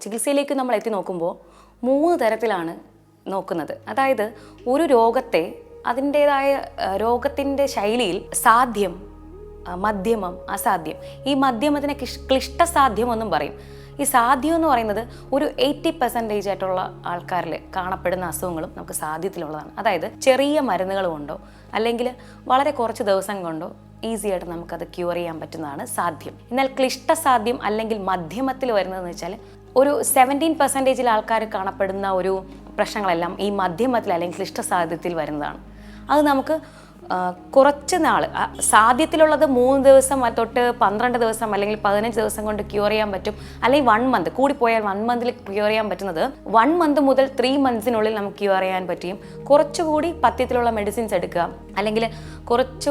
ചികിത്സയിലേക്ക് നമ്മൾ എത്തി നോക്കുമ്പോൾ മൂന്ന് തരത്തിലാണ് നോക്കുന്നത്. അതായത് ഒരു രോഗത്തെ അതിന്റേതായ രോഗത്തിന്റെ ശൈലിയിൽ സാധ്യം മധ്യമം അസാധ്യം. ഈ മധ്യമത്തിനെ കിഷ് ക്ലിഷ്ടസാധ്യം എന്നും പറയും. ഈ സാധ്യം എന്ന് പറയുന്നത് ഒരു എയ്റ്റി പെർസെന്റേജ് ആയിട്ടുള്ള ആൾക്കാരിൽ കാണപ്പെടുന്ന അസുഖങ്ങളും നമുക്ക് സാധ്യത്തിലുള്ളതാണ്. അതായത് ചെറിയ മരുന്നുകൾ കൊണ്ടോ അല്ലെങ്കിൽ വളരെ കുറച്ച് ദിവസം കൊണ്ടോ ഈസി ആയിട്ട് നമുക്കത് ക്യൂർ ചെയ്യാൻ പറ്റുന്നതാണ് സാധ്യം. എന്നാൽ ക്ലിഷ്ട സാധ്യം അല്ലെങ്കിൽ മധ്യമത്തിൽ വരുന്നതെന്ന് വെച്ചാൽ ഒരു സെവന്റീൻ പെർസെന്റേജിൽ ആൾക്കാർ കാണപ്പെടുന്ന ഒരു പ്രശ്നങ്ങളെല്ലാം ഈ മധ്യമത്തിൽ അല്ലെങ്കിൽ ക്ലിഷ്ട സാധ്യത്തിൽ വരുന്നതാണ്. അത് നമുക്ക് കുറച്ച് നാൾ സാധ്യത്തിലുള്ളത് മൂന്ന് ദിവസം തൊട്ട് പന്ത്രണ്ട് ദിവസം അല്ലെങ്കിൽ പതിനഞ്ച് ദിവസം കൊണ്ട് ക്യൂർ ചെയ്യാൻ പറ്റും. അല്ലെങ്കിൽ വൺ മന്ത് കൂടിപ്പോയാൽ വൺ മന്തിൽ ക്യൂർ ചെയ്യാൻ പറ്റുന്നത് വൺ മന്ത് മുതൽ ത്രീ മന്ത്സിനുള്ളിൽ നമുക്ക് ക്യൂർ ചെയ്യാൻ പറ്റും. കുറച്ചുകൂടി പത്യത്തിലുള്ള മെഡിസിൻസ് എടുക്കുക. അല്ലെങ്കിൽ കുറച്ച്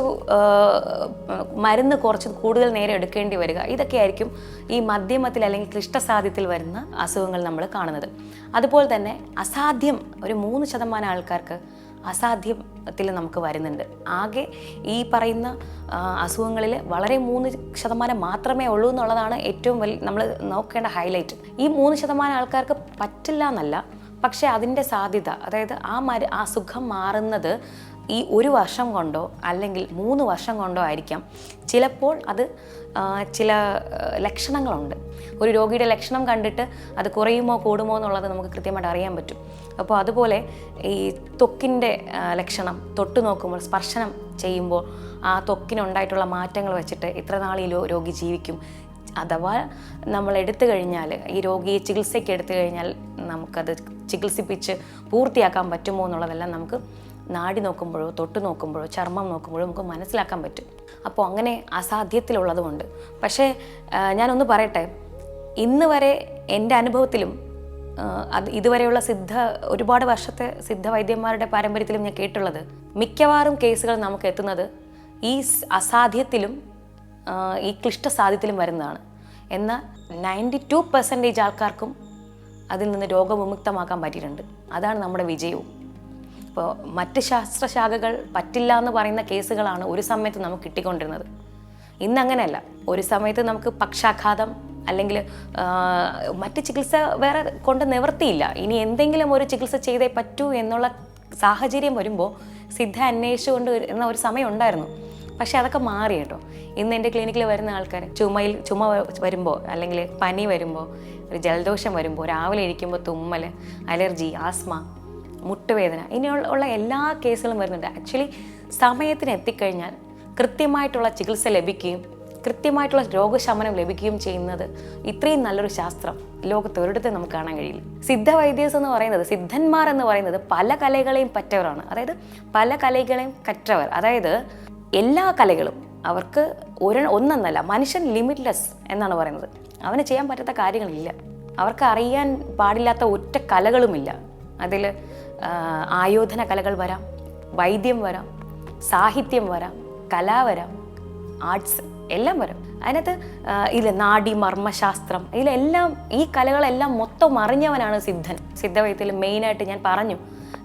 മരുന്ന് കുറച്ച് കൂടുതൽ നേരം എടുക്കേണ്ടി വരിക. ഇതൊക്കെ ആയിരിക്കും ഈ മധ്യമത്തിൽ അല്ലെങ്കിൽ ക്ലിഷ്ടസാധ്യത്തിൽ വരുന്ന അസുഖങ്ങൾ നമ്മൾ കാണുന്നത്. അതുപോലെ തന്നെ അസാധ്യം ഒരു മൂന്ന് ശതമാനം ആൾക്കാർക്ക് അസാധ്യത്തിൽ നമുക്ക് വരുന്നുണ്ട്. ആകെ ഈ പറയുന്ന അസുഖങ്ങളിൽ വളരെ മൂന്ന് ശതമാനം മാത്രമേ ഉള്ളൂ എന്നുള്ളതാണ് ഏറ്റവും വലിയ നമ്മൾ നോക്കേണ്ട ഹൈലൈറ്റ്. ഈ മൂന്ന് ശതമാനം ആൾക്കാർക്ക് പറ്റില്ല എന്നല്ല പക്ഷേ അതിന്റെ സാധ്യത അതായത് ആ മരു അസുഖം സുഖം മാറുന്നത് ഈ ഒരു വർഷം കൊണ്ടോ അല്ലെങ്കിൽ മൂന്ന് വർഷം കൊണ്ടോ ആയിരിക്കാം. ചിലപ്പോൾ അത് ചില ലക്ഷണങ്ങളുണ്ട്. ഒരു രോഗിയുടെ ലക്ഷണം കണ്ടിട്ട് അത് കുറയുമോ കൂടുമോ എന്നുള്ളത് നമുക്ക് കൃത്യമായിട്ട് അറിയാൻ പറ്റും. അപ്പോൾ അതുപോലെ ഈ ത്വക്കിന്റെ ലക്ഷണം തൊട്ടു നോക്കുമ്പോൾ സ്പർശനം ചെയ്യുമ്പോൾ ആ ത്വക്കിനുണ്ടായിട്ടുള്ള മാറ്റങ്ങൾ വെച്ചിട്ട് ഇത്ര ഈ രോഗി ജീവിക്കും. അഥവാ നമ്മൾ എടുത്തു കഴിഞ്ഞാൽ ഈ രോഗിയെ ചികിത്സയ്ക്ക് എടുത്തു കഴിഞ്ഞാൽ നമുക്കത് ചികിത്സിപ്പിച്ച് പൂർത്തിയാക്കാൻ പറ്റുമോ എന്നുള്ളതെല്ലാം നമുക്ക് നാടി നോക്കുമ്പോഴോ തൊട്ട് നോക്കുമ്പോഴോ ചർമ്മം നോക്കുമ്പോഴോ നമുക്ക് മനസ്സിലാക്കാൻ പറ്റും. അപ്പോൾ അങ്ങനെ അസാധ്യത്തിലുള്ളതുമുണ്ട്. പക്ഷേ ഞാനൊന്ന് പറയട്ടെ. ഇന്ന് വരെ എന്റെ അനുഭവത്തിലും അത് ഇതുവരെയുള്ള സിദ്ധ ഒരുപാട് വർഷത്തെ സിദ്ധ വൈദ്യന്മാരുടെ പാരമ്പര്യത്തിലും ഞാൻ കേട്ടുള്ളത് മിക്കവാറും കേസുകൾ നമുക്ക് എത്തുന്നത് ഈ അസാധ്യത്തിലും ഈ ക്ലിഷ്ട സാധ്യത്തിലും വരുന്നതാണ്. എന്നാൽ നയന്റി ടു പെർസെന്റേജ് ആൾക്കാർക്കും അതിൽ നിന്ന് രോഗവിമുക്തമാക്കാൻ പറ്റിയിട്ടുണ്ട്. അതാണ് നമ്മുടെ വിജയവും. ഇപ്പോൾ മറ്റ് ശാസ്ത്രശാഖകൾ പറ്റില്ല എന്ന് പറയുന്ന കേസുകളാണ് ഒരു സമയത്ത് നമുക്ക് കിട്ടിക്കൊണ്ടിരുന്നത്. ഇന്ന് അങ്ങനെയല്ല ഒരു സമയത്ത് നമുക്ക് പക്ഷാഘാതം അല്ലെങ്കിൽ മറ്റ് ചികിത്സ വേറെ കൊണ്ട് നിവർത്തിയില്ല. ഇനി എന്തെങ്കിലും ഒരു ചികിത്സ ചെയ്തേ പറ്റൂ എന്നുള്ള സാഹചര്യം വരുമ്പോൾ സിദ്ധ അന്വേഷിച്ചുകൊണ്ട് എന്ന ഒരു സമയം ഉണ്ടായിരുന്നു. പക്ഷെ അതൊക്കെ മാറി കേട്ടോ. ഇന്ന് എന്റെ ക്ലിനിക്കിൽ വരുന്ന ആൾക്കാർ ചുമയിൽ ചുമ വരുമ്പോൾ അല്ലെങ്കിൽ പനി വരുമ്പോൾ ഒരു ജലദോഷം വരുമ്പോൾ രാവിലെ ഇരിക്കുമ്പോൾ തുമ്മൽ അലർജി ആസ്മ മുട്ടുവേദന ഇനിയുള്ള എല്ലാ കേസുകളും വരുന്നുണ്ട്. ആക്ച്വലി സമയത്തിന് എത്തിക്കഴിഞ്ഞാൽ കൃത്യമായിട്ടുള്ള ചികിത്സ ലഭിക്കുകയും കൃത്യമായിട്ടുള്ള രോഗശമനം ലഭിക്കുകയും ചെയ്യുന്നത് ഇത്രയും നല്ലൊരു ശാസ്ത്രം ലോകത്ത് ഒരിടത്തും നമുക്ക് കാണാൻ കഴിയില്ല. സിദ്ധ വൈദ്യേഴ്സ് എന്ന് പറയുന്നത് സിദ്ധന്മാർ എന്ന് പറയുന്നത് പല കലകളെയും പറ്റവരാണ്. അതായത് പല കലകളെയും കറ്റവർ. അതായത് എല്ലാ കലകളും അവർക്ക് ഒരു ഒന്നെന്നല്ല മനുഷ്യൻ ലിമിറ്റ്ലെസ് എന്നാണ് പറയുന്നത്. അവന് ചെയ്യാൻ പറ്റാത്ത കാര്യങ്ങളില്ല. അവർക്ക് അറിയാൻ പാടില്ലാത്ത ഒറ്റ കലകളുമില്ല. അതിൽ ആയോധന കലകൾ വരാം വൈദ്യം വരാം സാഹിത്യം വരാം കല വരാം ആർട്സ് എല്ലാം വരും. അതിനകത്ത് ഇതിൽ നാടി മർമ്മശാസ്ത്രം ഇതിലെല്ലാം ഈ കലകളെല്ലാം മൊത്തം അറിഞ്ഞവനാണ് സിദ്ധൻ. സിദ്ധവൈദ്യത്തിൽ മെയിനായിട്ട് ഞാൻ പറഞ്ഞു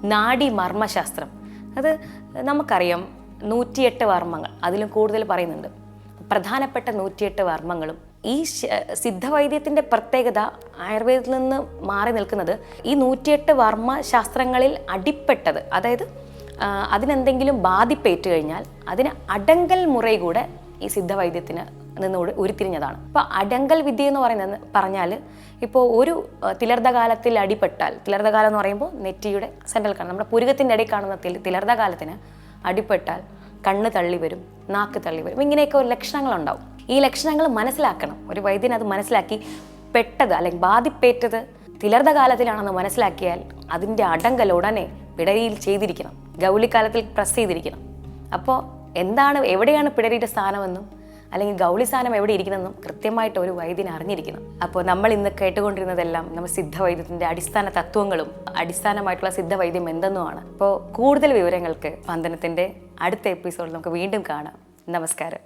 നാടി മർമ്മശാസ്ത്രം. അത് നമുക്കറിയാം നൂറ്റിയെട്ട് വർമ്മങ്ങൾ അതിലും കൂടുതൽ പറയുന്നുണ്ട്. പ്രധാനപ്പെട്ട നൂറ്റിയെട്ട് വർമ്മങ്ങളും ഈ സിദ്ധവൈദ്യത്തിന്റെ പ്രത്യേകത ആയുർവേദത്തിൽ നിന്ന് മാറി നിൽക്കുന്നത് ഈ നൂറ്റിയെട്ട് വർമ്മ ശാസ്ത്രങ്ങളിൽ അടിപ്പെട്ടത് അതായത് അതിനെന്തെങ്കിലും ബാധിപ്പേറ്റ് കഴിഞ്ഞാൽ അതിന് അടങ്കൽ മുറ കൂടെ ഈ സിദ്ധവൈദ്യത്തിന് നിന്നോട് ഉരു- ഉരുത്തിരിഞ്ഞതാണ്. അപ്പോൾ അടങ്കൽ വിദ്യ എന്ന് പറയുന്നത് പറഞ്ഞാൽ ഇപ്പോൾ ഒരു തിലർദ്ധകാലത്തിൽ അടിപ്പെട്ടാൽ തിലർദ്ധകാലം എന്ന് പറയുമ്പോൾ നെറ്റിയുടെ സെൻട്രൽ കാണും നമ്മുടെ പുരുകത്തിന്റെ ഇടയിൽ കാണുന്ന തിലർദ്ധകാലത്തിന് അടിപ്പെട്ടാൽ കണ്ണ് തള്ളി വരും നാക്ക് തള്ളി വരും ഇങ്ങനെയൊക്കെ ഒരു ലക്ഷണങ്ങളുണ്ടാവും. ഈ ലക്ഷണങ്ങൾ മനസ്സിലാക്കണം. ഒരു വൈദ്യൻ അത് മനസ്സിലാക്കി പെട്ടത് അല്ലെങ്കിൽ ബാധിപ്പേറ്റത് തിലർത കാലത്തിലാണെന്ന് മനസ്സിലാക്കിയാൽ അതിന്റെ അടങ്കൽ ഉടനെ പിടരിയിൽ ചെയ്തിരിക്കണം. ഗൗളിക്കാലത്തിൽ പ്രസ് ചെയ്തിരിക്കണം. അപ്പോൾ എന്താണ് എവിടെയാണ് പിടരിയുടെ സ്ഥാനമെന്നും അല്ലെങ്കിൽ ഗൗളി സ്ഥാനം എവിടെ ഇരിക്കണമെന്നും കൃത്യമായിട്ട് ഒരു വൈദ്യൻ അറിഞ്ഞിരിക്കണം. അപ്പോൾ നമ്മൾ ഇന്ന് കേട്ടുകൊണ്ടിരുന്നതെല്ലാം നമ്മൾ സിദ്ധവൈദ്യത്തിന്റെ അടിസ്ഥാന തത്വങ്ങളും അടിസ്ഥാനമായിട്ടുള്ള സിദ്ധവൈദ്യം എന്തെന്നുമാണ്. അപ്പോൾ കൂടുതൽ വിവരങ്ങൾക്ക് പന്തനത്തിന്റെ അടുത്ത എപ്പിസോഡിൽ നമുക്ക് വീണ്ടും കാണാം. നമസ്കാരം.